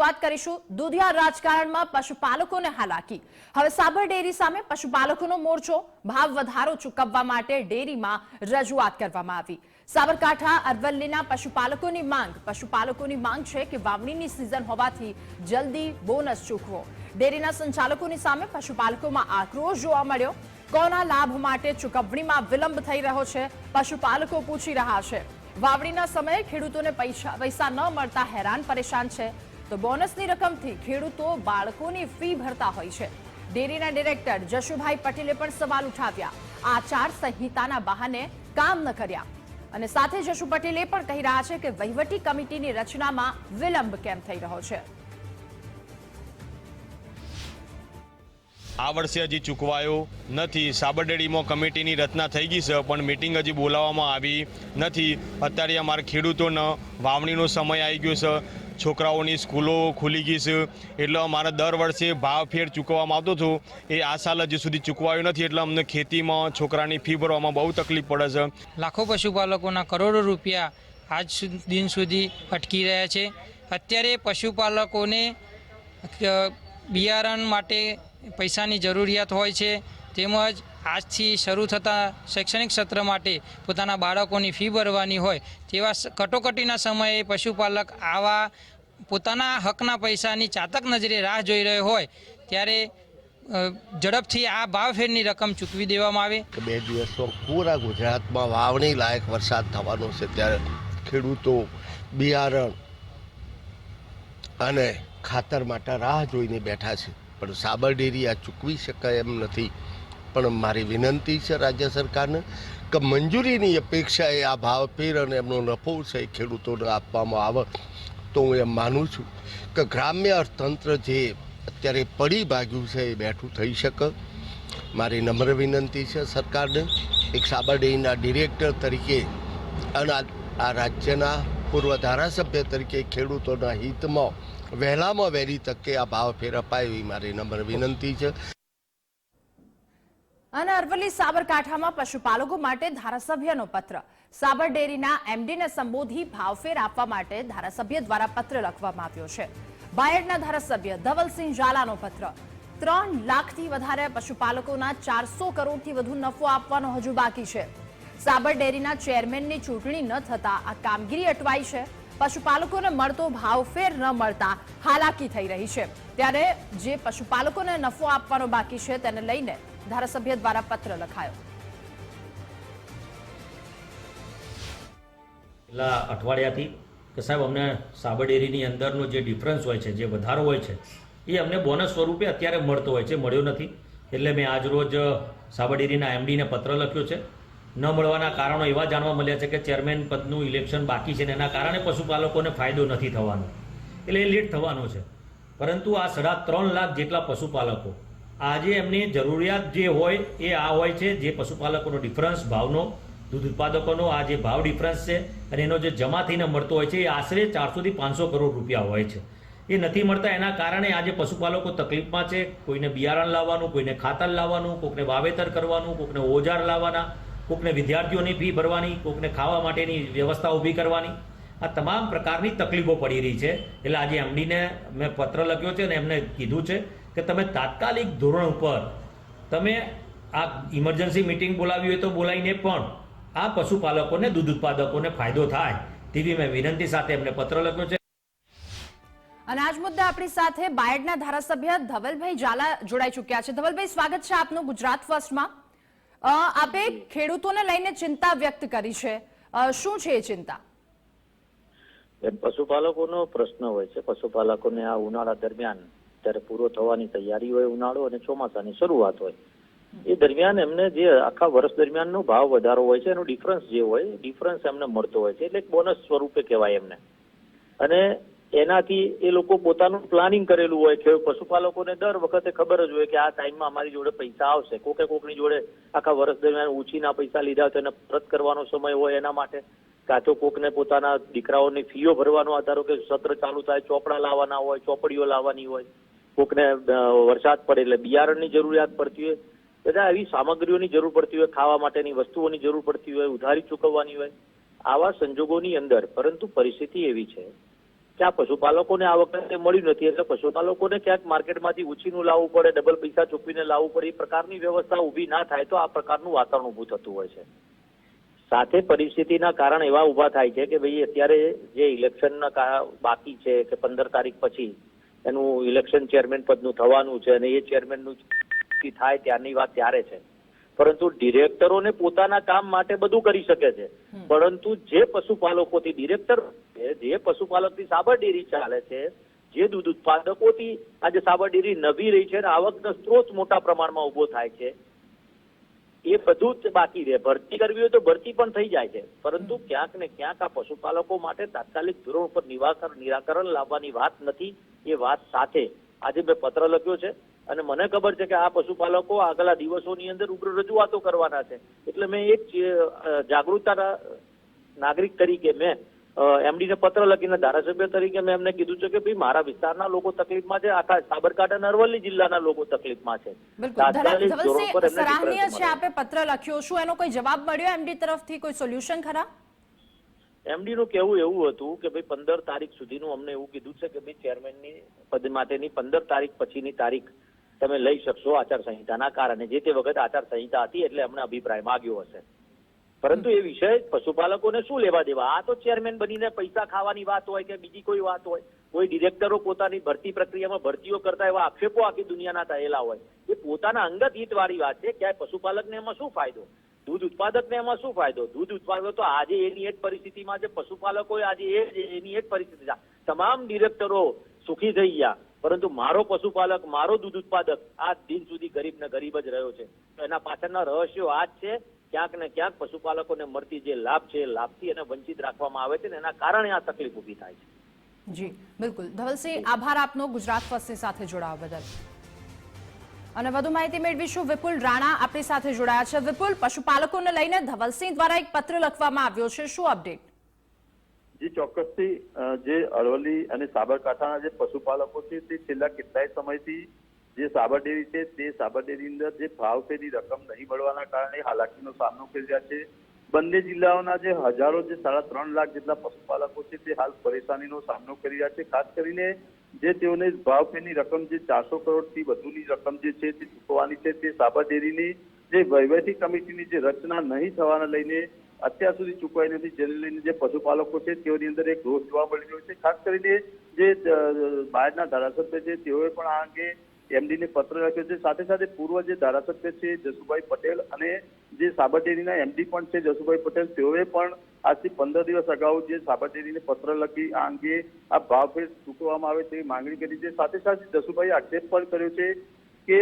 વાત કરીશું દુધિયા રાજકારણમાં પશુપાલકોને હાલાકી. હવે સાબર ડેરી સામે પશુપાલકોનો મોરચો, ભાવ વધારો ચૂકવવા માટે ડેરીમાં રજૂઆત કરવામાં આવી. સાબરકાંઠા, અરવલ્લીના પશુપાલકોની માંગ. પશુપાલકોની માંગ છે કે વાવણીની સિઝન હોવાથી જલ્દી બોનસ ચૂકવો. ડેરીના સંચાલકોની સામે પશુપાલકોમાં આક્રોશ જોવા મળ્યો. કોના લાભ માટે ચૂકવણીમાં વિલંબ થઈ રહ્યો છે? પશુપાલકો પૂછી રહ્યા છે. વાવણીના સમયે ખેડૂતોને પૈસા પૈસા ન મળતા હેરાન પરેશાન છે. તો બોનસની રકમથી ખેડૂતો બાળકોની ફી ભરતા હોય છે. ડેરીના ડિરેક્ટર જશુભાઈ પટેલે પણ સવાલ ઉઠાવ્યા. આચાર સંહિતાના બહાને કામ ન કર્યા. અને સાથે જશુ પટેલે પણ કહી રહ્યા છે કે વહીવટી કમિટીની રચનામાં વિલંબ કેમ થઈ રહ્યો છે. આ વર્ષે હજી ચૂકવાયો નથી. સાબરડેડીમાં કમિટીની રચના થઈ ગઈ છે, પણ મિટિંગ હજી બોલાવવામાં આવી નથી. અત્યારે અમારા ખેડૂતોનો વાવણીનો સમય આવી ગયો છે. છોકરાઓની સ્કૂલો ખુલી ગઈ છે. એટલે અમારે દર વર્ષે ભાવ ફેર ચૂકવવામાં આવતો હતો. એ આ સાલ હજી સુધી ચૂકવાયું નથી. એટલે અમને ખેતીમાં છોકરાની ફી ભરવામાં બહુ તકલીફ પડે છે. લાખો પશુપાલકોના કરોડો રૂપિયા આજ દિન સુધી અટકી રહ્યા છે. અત્યારે પશુપાલકોને બિયારણ માટે પૈસાની જરૂરિયાત હોય છે. તેમજ આજથી શરૂ થતા શૈક્ષણિક સત્ર માટે પોતાના બાળકોની ફી ભરવાની હોય. તેવા કટોકટીના સમયે પશુપાલક આવા પોતાના હકના પૈસાની ચાતક નજરે રાહ જોઈ રહ્યો હોય, ત્યારે ઝડપથી આ ભાવફેરની રકમ ચૂકવી દેવામાં આવે. બે દિવસમાં પૂરા ગુજરાતમાં વાવણી લાયક વરસાદ થવાનો છે ત્યારે ખેડૂતો બિયારણ અને ખાતર માટે રાહ જોઈને બેઠા છે. પણ સાબરડેરી આ ચૂકવી શકાય એમ નથી. પણ મારી વિનંતી છે રાજ્ય સરકારને કે મંજૂરીની અપેક્ષાએ આ ભાવ અને એમનો નફો છે ખેડૂતોને આપવામાં આવે. તો હું એમ માનું છું કે ગ્રામ્ય અર્થતંત્ર જે અત્યારે પડી ભાગ્યું છે એ બેઠું થઈ શકે. મારી નમ્ર વિનંતી છે સરકારને એક સાબરડેરીના ડિરેક્ટર તરીકે અને આ- રાજ્યના પૂર્વ ધારાસભ્ય તરીકે ખેડૂતોના હિતમાં વહેલામાં વહેલી તકે આ ભાવ ફેર અપાય એવી મારી નમ્ર વિનંતી છે. અને અરવલ્લી સાબરકાંઠામાં પશુપાલકો માટે ધારાસભ્યનો પત્ર. સાબર ડેરીના એમડીને સંબોધી ભાવફેર આપવા માટે ધારાસભ્ય દ્વારા પત્ર લખવામાં આવ્યો છે. બાયડના ધારાસભ્ય ધવલસિંહ ઝાલાનો પત્ર. ત્રણ લાખથી વધારે પશુપાલકોના ચારસો કરોડથી વધુ નફો આપવાનો હજુ બાકી છે. સાબર ડેરીના ચેરમેનની ચૂંટણી ન થતા આ કામગીરી અટવાઈ છે. પશુપાલકોને મળતો ભાવફેર ન મળતા હાલાકી થઈ રહી છે. ત્યારે જે પશુપાલકોને નફો આપવાનો બાકી છે તેને લઈને ધારાસભ્ય દ્વારા પત્ર લખાયો. છેલ્લા અઠવાડિયાથી કે સાહેબ, અમને સાબર ડેરીની અંદરનો જે ડિફરન્સ હોય છે, જે વધારો હોય છે, એ અમને બોનસ સ્વરૂપે અત્યારે મળતો હોય છે, મળ્યો નથી. એટલે મેં આજ રોજ સાબર એમડીને પત્ર લખ્યો છે. ન મળવાના કારણો એવા જાણવા મળ્યા છે કે ચેરમેન પદનું ઇલેક્શન બાકી છે ને એના કારણે પશુપાલકોને ફાયદો નથી થવાનો. એટલે એ લેટ થવાનો છે. પરંતુ આ સાડા ત્રણ લાખ જેટલા પશુપાલકો, આજે એમની જરૂરિયાત જે હોય એ આ હોય છે, જે પશુપાલકોનો ડિફરન્સ ભાવનો દૂધ ઉત્પાદકોનો આ જે ભાવ ડિફરન્સ છે અને એનો જે જમા થઈને મળતો હોય છે, એ આશરે ચારસોથી પાંચસો કરોડ રૂપિયા હોય છે. એ નથી મળતા એના કારણે આજે પશુપાલકો તકલીફમાં છે, કોઈને બિયારણ લાવવાનું, કોઈને ખાતર લાવવાનું, કોકને વાવેતર કરવાનું, કોકને ઓજાર લાવવાના, કોકને વિદ્યાર્થીઓની ફી ભરવાની, કોકને ખાવા માટેની વ્યવસ્થા ઊભી કરવાની. આ તમામ પ્રકારની તકલીફો પડી રહી છે. એટલે આજે એમડીને મેં પત્ર લખ્યો છે અને એમને કીધું છે કે તમે તાત્કાલિક ધોરણ ઉપર તમે આ ઇમરજન્સી મિટિંગ બોલાવી હોય તો બોલાવીને પણ આ પશુપાલકોને દૂધ ઉત્પાદકોને ફાયદો થાય તેવી મેં વિનંતી સાથે એમને પત્ર લખ્યો છે. અને આજ મુદ્દે આપણી સાથે બાયડના ધારાસભ્ય ધવલભાઈ ઝાલા જોડાઈ ચૂક્યા છે. ધવલભાઈ સ્વાગત છે આપનું ગુજરાત ફર્સ્ટમાં. આપે ખેડૂતોને લઈને ચિંતા વ્યક્ત કરી છે. શું છે એ ચિંતા? એમ પશુપાલકોનો પ્રશ્ન હોય છે. પશુપાલકોને આ ઉનાળા દરમિયાન જ્યારે પૂરો થવાની તૈયારી હોય ઉનાળો અને ચોમાસાની શરૂઆત હોય એ દરમિયાન એમને જે આખા વર્ષ દરમિયાનનો ભાવ વધારો હોય છે, એનો ડિફરન્સ જે હોય ડિફરન્સ એમને મળતો હોય છે. એટલે એક બોનસ સ્વરૂપે કહેવાય એમને. અને એનાથી એ લોકો પોતાનું પ્લાનિંગ કરેલું હોય કે પશુપાલકોને દર વખતે ખબર જ હોય કે આ ટાઈમમાં અમારી જોડે પૈસા આવશે. કોકે કોકની જોડે આખા વર્ષ દરમિયાન ઉછીના પૈસા લીધા હોય તો એને પરત કરવાનો સમય હોય એના માટે. કાં તો કોકને પોતાના દીકરાઓની ફીઓ ભરવાનો આધારો કે સત્ર ચાલુ થાય, ચોપડા લાવવાના હોય, ચોપડીઓ લાવવાની હોય. કોકને વરસાદ પડે એટલે બિયારણની જરૂરિયાત પડતી હોય. બધા એવી સામગ્રીઓની જરૂર પડતી હોય, ખાવા માટેની વસ્તુઓની જરૂર પડતી હોય, ઉધારી ચૂકવવાની હોય, આવા સંજોગોની અંદર, પરંતુ પરિસ્થિતિ એવી છે કે આ પશુપાલકોને આ વખતે મળ્યું નથી. એટલે પશુપાલકોને ક્યાંક માર્કેટમાંથી ઉછીનું લાવવું પડે, ડબલ પૈસા ચૂકવીને લાવવું પડે, એ પ્રકારની વ્યવસ્થા ઊભી ના થાય તો આ પ્રકારનું વાતાવરણ ઊભું થતું હોય છે. સાથે પરિસ્થિતિના કારણ એવા ઊભા થાય છે કે ભાઈ અત્યારે જે ઇલેક્શનના બાકી છે કે પંદર તારીખ પછી એનું ઇલેક્શન ચેરમેન પદનું થવાનું છે અને એ ચેરમેનનું થાય ત્યારની વાત ત્યારે છે. પરંતુ ડિરેક્ટરોને પોતાના કામ માટે બધું કરી શકે છે. પરંતુ જે પશુપાલકોથી ડિરેક્ટર જે પશુપાલકથી સાબર ડેરી ચાલે છે જે દૂધ ઉત્પાદકોથી આજે સાબર ડેરી નવી રહી છે અને આવકનો સ્ત્રોત મોટા પ્રમાણમાં ઊભો થાય છે એ બધું જ બાકી રહે. ભરતી કરવી હોય તો ભરતી પણ થઈ જાય છે. પરંતુ ક્યાંક ને ક્યાંક આ પશુપાલકો માટે તાત્કાલિક ધોરણ ઉપર નિરાકરણ લાવવાની વાત નથી. એ વાત સાથે આજે મેં પત્ર લખ્યો છે. અને મને ખબર છે કે આ પશુપાલકો આગલા દિવસોની અંદર ઉગ્ર રજૂઆતો કરવાના છે. એટલે મેં એક જાગૃતતા નાગરિક તરીકે મેં એમડીને પત્ર લખીને ધારાસભ્ય તરીકે મેં એમને કીધું છે કે ભાઈ મારા વિસ્તારના લોકો તકલીફમાં છે આખા સાબરકાંઠા અને અરવલ્લી જિલ્લાના લોકો તકલીફમાં છે. સરાહનીય છે આપે પત્ર લખ્યો શું? એનો કોઈ જવાબ મળ્યો એમડી તરફથી? કોઈ સોલ્યુશન ખરા? એમડી નું કેવું એવું હતું કે ભાઈ પંદર તારીખ સુધીનું અમને એવું કીધું છે કે ભાઈ ચેરમેનની પદ માટેની પંદર તારીખ પછીની તારીખ તમે લઈ શકશો આચારસંહિતાના કારણે. જે તે વખત આચારસંહિતા હતી એટલે અમને અભિપ્રાય માંગ્યો હશે. પરંતુ એ વિષય પશુપાલકોને શું લેવા દેવા? આ તો ચેરમેન બનીને પૈસા ખાવાની વાત હોય કે બીજી કોઈ વાત હોય. કોઈ ડિરેક્ટરો પોતાની ભરતી પ્રક્રિયામાં ભરતીઓ કરતા એવા આક્ષેપો આખી દુનિયાના થયેલા હોય. એ પોતાના અંગત હિતવાળી વાત છે. ક્યાંય પશુપાલકને એમાં શું ફાયદો? દૂધ ઉત્પાદકને એમાં શું ફાયદો? દૂધ ઉત્પાદકો તો આજે એની એક પરિસ્થિતિમાં છે. પશુપાલકો આજે એ એની એક પરિસ્થિતિ તમામ ડિરેક્ટરો સુખી થઈ ગયા. પરંતુ મારો પશુપાલક, મારો દૂધ ઉત્પાદક આ દિન સુધી ગરીબ ને ગરીબ જ રહ્યો છે. તો એના પાછળના રહસ્યો આ જ છે, ક્યાંક ને ક્યાંક પશુપાલકોને મળતી જે લાભ છે લાભથી એને વંચિત રાખવામાં આવે છે ને એના કારણે આ તકલીફ ઊભી થાય છે. જી, બિલકુલ. ધવલસિંહ, આભાર આપનો. ગુજરાત ફર્સ્ટની સાથે જોડાવા બદલ. અને વધુ માહિતી મેળવીશું વિપુલ રાણા આપણી સાથે જોડાયા છે. વિપુલ, પશુપાલકોને લઈને ધવલસિંહ દ્વારા એક પત્ર લખવામાં આવ્યો છે. શું અપડેટ? જે ચોક્કસથી જે અરવલ્લી અને સાબરકાંઠાના જે પશુપાલકો છે, તે છેલ્લા કેટલાય સમયથી જે સાબર ડેરી છે, તે સાબર ડેરી અંદર જે ભાવ પેની રકમ નહીં મળવાના કારણે હાલાકીનો સામનો કરી રહ્યા છે. બંને જિલ્લાઓના જે હજારો જે સાડા ત્રણ લાખ જેટલા પશુપાલકો છે, તે હાલ પરેશાનીનો સામનો કરી રહ્યા છે. ખાસ કરીને જે તેઓને ભાવ ફેરની રકમ જે ચારસો કરોડથી વધુની રકમ જે છે, તે ચૂકવવાની છે, તે સાબર ડેરીની જે વહીવટી કમિટીની જે રચના નહીં થવાને લઈને અત્યાર સુધી ચૂકવાઈ નથી. જેને લઈને જે પશુપાલકો છે, તેઓની અંદર એક રોષ જોવા મળી રહ્યો છે. ખાસ કરીને જે બહારના ધારાસભ્ય છે, તેઓએ પણ આ અંગે એમડીને પત્ર લખ્યો છે. સાથે સાથે પૂર્વ જે ધારાસભ્ય છે, જસુભાઈ પટેલ અને જે સાબરડેરીના એમડી પણ છે, જસુભાઈ પટેલ, તેઓએ પણ આજથી પંદર દિવસ અગાઉ જે સાબરડેરીને પત્ર લખી આ અંગે આ ભાવભેદ ચૂકવવામાં આવે તેવી માંગણી કરી છે. સાથે સાથે જસુભાઈ આક્ષેપ પણ કર્યો છે કે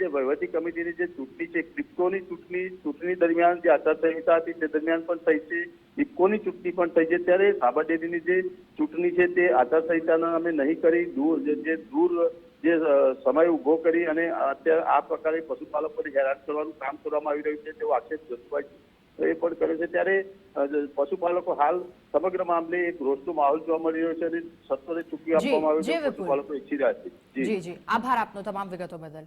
જે વહીવટી કમિટીની જે ચૂંટણી છે ક્રિપ્ટોની ચૂંટણી ચૂંટણી દરમિયાન જે આચારસંહિતા હતી તે દરમિયાન પણ થઈ છે. ઇફકોની ચૂંટણી પણ થઈ છે. ત્યારે સાબરડેરીની જે ચૂંટણી છે તે આચારસંહિતાના અમે નહીં કરી દૂર જે દૂર જે સમય ઊભો કરી અને અત્યારે આ પ્રકારે પશુપાલકોને હેરાન કરવાનું કામ કરવામાં આવી રહ્યું છે તેવો આક્ષેપ જસભાઈ એ પણ કર્યો છે. ત્યારે પશુપાલકો હાલ સમગ્ર મામલે એક રોષનો માહોલ જોવા મળી રહ્યો છે અને સત્વરે ચૂકી આપવામાં આવ્યો છે પશુપાલકો ઈચ્છી રહ્યા છે. જી જી. આભાર આપનો તમામ વિગતો બદલ.